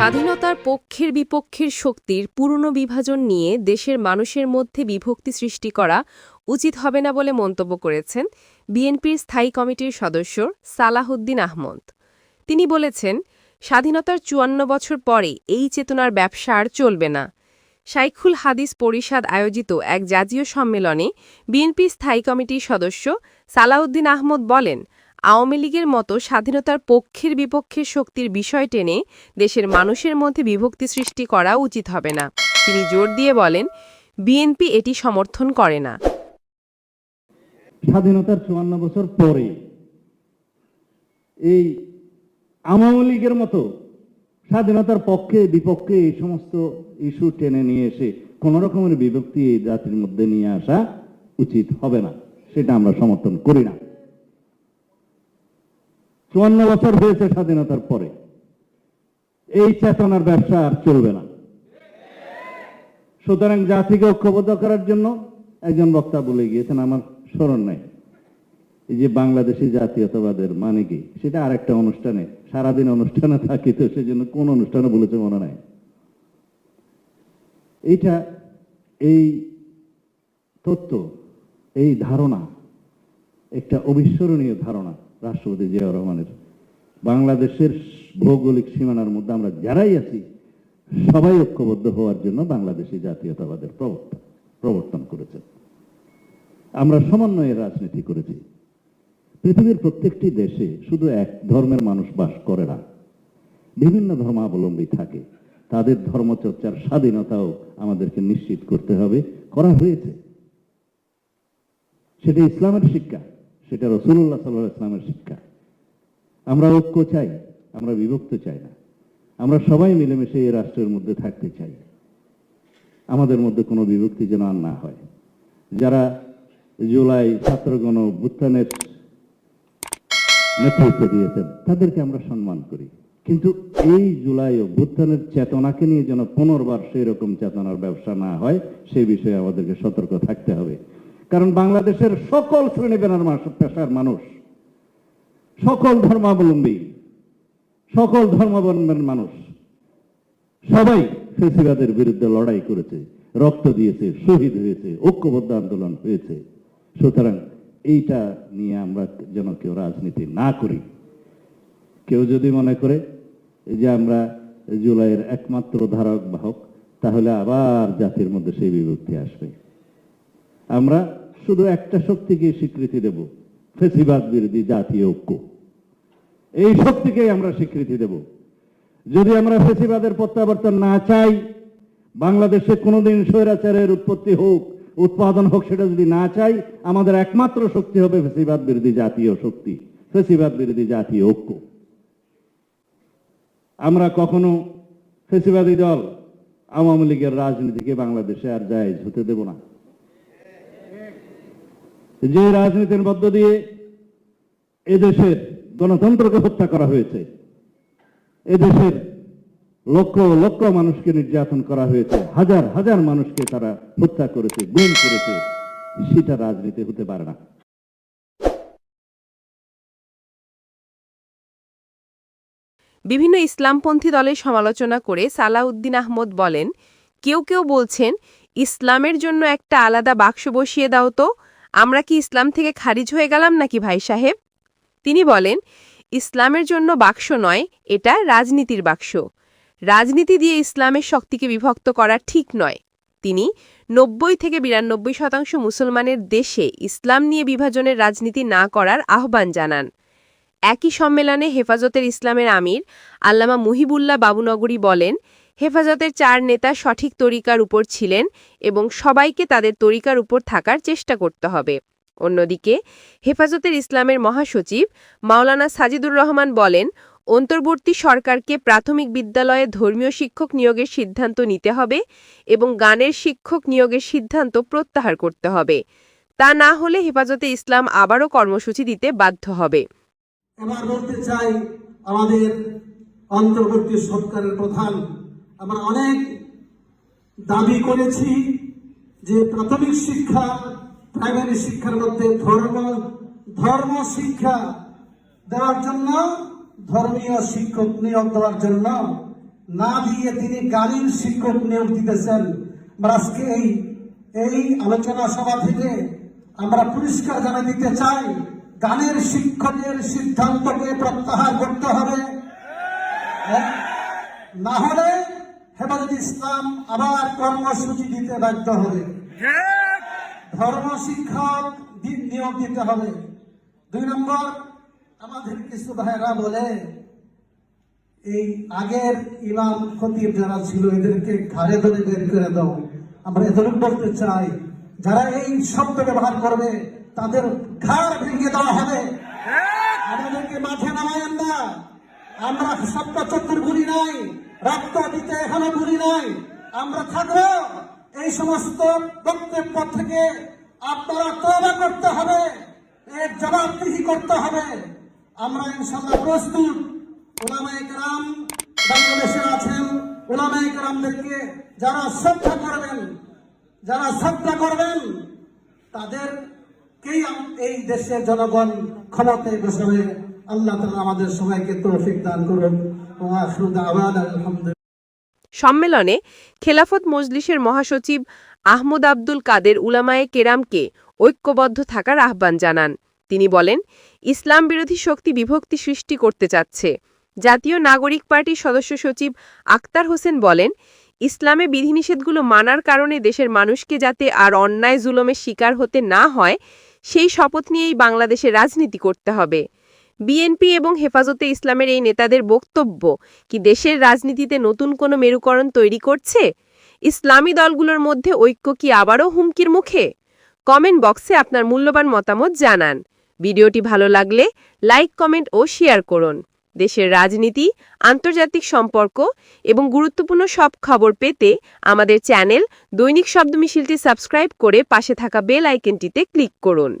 স্বাধীনতার পক্ষের বিপক্ষের শক্তির পুরনো বিভাজন নিয়ে দেশের মানুষের মধ্যে বিভক্তি সৃষ্টি করা উচিত হবে না বলে মন্তব্য করেছেন বিএনপির স্থায়ী কমিটির সদস্য সালাহুদ্দিন আহমদ। তিনি বলেছেন, স্বাধীনতার চুয়ান্ন বছর পরে এই চেতনার ব্যবসা আর চলবে না। শাইখুল হাদিস পরিষদ আয়োজিত এক জাতীয় সম্মেলনে বিএনপি স্থায়ী কমিটির সদস্য সালাউদ্দিন আহমদ বলেন আওয়ামী লীগের মতো স্বাধীনতার পক্ষের বিপক্ষের শক্তির বিষয় টেনে দেশের মানুষের মধ্যে বিভক্তি সৃষ্টি করা উচিত হবে না। তিনি জোর দিয়ে বলেন, বিএনপি এটি সমর্থন করে না। স্বাধীনতার চুয়ান্ন বছর পরে এই আওয়ামী লীগের মতো স্বাধীনতার পক্ষে বিপক্ষে এই সমস্ত ইস্যু টেনে নিয়ে এসে কোন রকমের বিভক্তি এই জাতির মধ্যে নিয়ে আসা উচিত হবে না, সেটা আমরা সমর্থন করি না। চুয়ান্ন বছর হয়েছে স্বাধীনতার পরে। এই চেতনার ব্যবসা আর চলবে না। সুতরাং জাতিকে ঐক্যবদ্ধ করার জন্য একজন বক্তা বলে গিয়েছেন, আমার স্মরণ নাই। এই যে বাংলাদেশি জাতীয়তাবাদের মানে কি, সেটা আর একটা অনুষ্ঠানে, সারাদিন অনুষ্ঠানে থাকি তো সেজন্য কোন অনুষ্ঠানে বলেছে মনে নাই। এইটা, এই তত্ত্ব, এই ধারণা একটা অবিস্মরণীয় ধারণা। রাষ্ট্রপতি জিয়াউর রহমানের। বাংলাদেশের ভৌগোলিক সীমানার মধ্যে আমরা যারাই আছি, সবাই ঐক্যবদ্ধ হওয়ার জন্য বাংলাদেশি জাতীয়তাবাদের প্রবর্তন প্রবর্তন করেছেন আমরা সমন্বয়ের রাজনীতি করেছি। পৃথিবীর প্রত্যেকটি দেশে শুধু এক ধর্মের মানুষ বাস করে না, বিভিন্ন ধর্মাবলম্বী থাকে। তাদের ধর্মচর্চার স্বাধীনতাও আমাদেরকে নিশ্চিত করতে হবে, করা হয়েছে। সেটা ইসলামের শিক্ষা। সেটা রসুল্লাহ সাল্লাহ ইসলামের শিক্ষা। আমরা ঐক্য চাই, আমরা বিভক্ত চাই না। আমরা সবাই মিলেমিশে এই রাষ্ট্রের মধ্যে থাকতে চাই। আমাদের মধ্যে কোনো বিভক্তি যেন আর না হয়। যারা জুলাই ছাত্রগণ অভ্যুত্থানের নেতৃত্ব দিয়েছেন, তাদেরকে আমরা সম্মান করি। কিন্তু এই জুলাই অভ্যুত্থানের চেতনাকে নিয়ে যেন পুনর্বার সেই রকম চেতনার ব্যবসা না হয় সেই বিষয়ে আমাদেরকে সতর্ক থাকতে হবে। কারণ বাংলাদেশের সকল শ্রেণি পেশার মানুষ, সকল ধর্মাবলম্বী, সকল ধর্মাবলম্বীর মানুষ, সবাই ফেসিবাদের বিরুদ্ধে লড়াই করেছে, রক্ত দিয়েছে, শহীদ হয়েছে, ঐক্যবদ্ধ আন্দোলন হয়েছে। সুতরাং এইটা নিয়ে আমরা যেন কেউ রাজনীতি না করি। কেউ যদি মনে করে যে আমরা জুলাইয়ের একমাত্র ধারক বাহক তাহলে আবার জাতির মধ্যে সেই বিভক্তি আসবে। আমরা শুধু একটা শক্তিকে স্বীকৃতি দেব, ফেসিবাদ বিরোধী জাতীয় ঐক্য। এই শক্তিকেই আমরা স্বীকৃতি দেব। যদি আমরা ফেসিবাদের প্রত্যাবর্তন না চাই, বাংলাদেশে কোনোদিন স্বৈরাচারের উৎপত্তি হোক, উৎপাদন হোক সেটা যদি না চাই, আমাদের একমাত্র শক্তি হবে ফেসিবাদ বিরোধী জাতীয় শক্তি, ফেসিবাদ বিরোধী জাতীয় ঐক্য। আমরা কখনো ফেসিবাদী দল আওয়ামী লীগের রাজনীতিকে বাংলাদেশে আর জায়েজ হতে দেব না। যে রাজনীতির মধ্য দিয়ে এদেশের গণতন্ত্রকে হত্যা করা হয়েছে এদেশের লক্ষ লক্ষ মানুষকে নির্যাতন করা হয়েছে, হাজার হাজার মানুষকে তারা হত্যা করেছে, গুম করেছে, সেটা রাজনীতি হতে পারে না। বিভিন্ন ইসলামপন্থী দলের সমালোচনা করে সালাউদ্দিন আহমদ বলেন, কেউ কেউ বলছেন, ইসলামের জন্য একটা আলাদা বাক্স বসিয়ে দাও তো আমরা কি ইসলাম থেকে খারিজ হয়ে গেলাম নাকি ভাই সাহেব? তিনি বলেন, ইসলামের জন্য বাক্স নয়, এটা রাজনীতির বাক্স। রাজনীতি দিয়ে ইসলামের শক্তিকে বিভক্ত করা ঠিক নয়। তিনি নব্বই থেকে বিরানব্বই শতাংশ মুসলমানের দেশে ইসলাম নিয়ে বিভাজনের রাজনীতি না করার আহ্বান জানান। একই সম্মেলনে হেফাজতের ইসলামের আমির আল্লামা মুহিবুল্লাহ বাবুনগরী বলেন হেফাজতের চার নেতা সঠিক তরিকার উপর ছিলেন এবং সবাইকে তাদের তরিকার উপর থাকার চেষ্টা করতে হবে। অন্যদিকে, হেফাজতের ইসলামের মহাসচিব মাওলানা সাজিদুর রহমান বলেন, অন্তর্বর্তী সরকারকে প্রাথমিক বিদ্যালয়ে ধর্মীয় শিক্ষক নিয়োগের সিদ্ধান্ত নিতে হবে এবং গানের শিক্ষক নিয়োগের সিদ্ধান্ত প্রত্যাহার করতে হবে। তা না হলে হেফাজতে ইসলাম আবারও কর্মসূচি দিতে বাধ্য হবে। বলতে চাই, আমাদের অন্তর্বর্তী সরকারের প্রধান আমরা অনেক দাবি করেছি যে প্রাথমিক শিক্ষা, প্রাইমারি শিক্ষার মধ্যে ধর্ম ধর্ম শিক্ষা দেওয়ার জন্য, ধর্মীয় শিক্ষক নিয়োগ দেওয়ার জন্য না দিয়ে তিনি গানের শিক্ষক নিয়োগ দিতেছেন। আজকে এই এই আলোচনা সভা থেকে আমরা পুরস্কার জানা দিতে চাই, গানের শিক্ষকের সিদ্ধান্তকে প্রত্যাহার করতে হবে। না হলে হেফাজত ইসলাম আবার কর্মসূচি দিতে বাধ্য হবে। ধর্ম শিক্ষক দিন নিয়োগ দিতে হবে। দুই নম্বর, আমাদের কিছু ভাইরা বলে, এই আগের ইমাম খতিব যারা ছিল, এদেরকে ঘাড়ে ধরে বের করে দাও। আমরা এতটুকু বলতে চাই, যারা এই শব্দ ব্যবহার করবে, তাদের ঘাড় ভেঙে দেওয়া হবে। আমাদেরকে মাঠে নামায়েন না। আমরা সপ্ত চতুর ঘুরি নাই। রক্ত দিতে এখনও ঘুরি নাই। আমরা থাকব এই সমস্ত বক্তব্য থেকে আপনারা তবা করতে হবে, এর জবাবদিহি করতে হবে। আমরা ইনশাল্লাহ প্রস্তুত। ওলামায়ে কেরাম বাংলাদেশে আছেন। ওলামায়ে কেরামদেরকে যারা শ্রদ্ধা করবেন, যারা শ্রদ্ধা করবেন, তাদেরকেই এই দেশের জনগণ ক্ষমতায় বসাবে। আল্লাহ তালা আমাদের সবাইকে তৌফিক দান করুন। সম্মেলনে খেলাফত মজলিসের মহাসচিব আহমদ আব্দুল কাদের উলামায়ে কেরামকে ঐক্যবদ্ধ থাকার আহ্বান জানান। তিনি বলেন, ইসলাম বিরোধী শক্তি বিভক্তি সৃষ্টি করতে চাচ্ছে। জাতীয় নাগরিক পার্টির সদস্য সচিব আক্তার হোসেন বলেন, ইসলামে বিধিনিষেধগুলো মানার কারণে দেশের মানুষকে যাতে আর অন্যায় জুলমের শিকার হতে না হয়, সেই শপথ নিয়েই বাংলাদেশে রাজনীতি করতে হবে। বিএনপি এবং হেফাজতে ইসলামের এই নেতাদের বক্তব্য কি দেশের রাজনীতিতে নতুন কোনো মেরুকরণ তৈরি করছে? ইসলামী দলগুলোর মধ্যে ঐক্য কি আবারও হুমকির মুখে? কমেন্ট বক্সে আপনার মূল্যবান মতামত জানান। ভিডিওটি ভালো লাগলে লাইক, কমেন্ট ও শেয়ার করুন। দেশের রাজনীতি, আন্তর্জাতিক সম্পর্ক এবং গুরুত্বপূর্ণ সব খবর পেতে আমাদের চ্যানেল দৈনিক শব্দ মিছিলটি সাবস্ক্রাইব করে পাশে থাকা বেল আইকনটিতে ক্লিক করুন।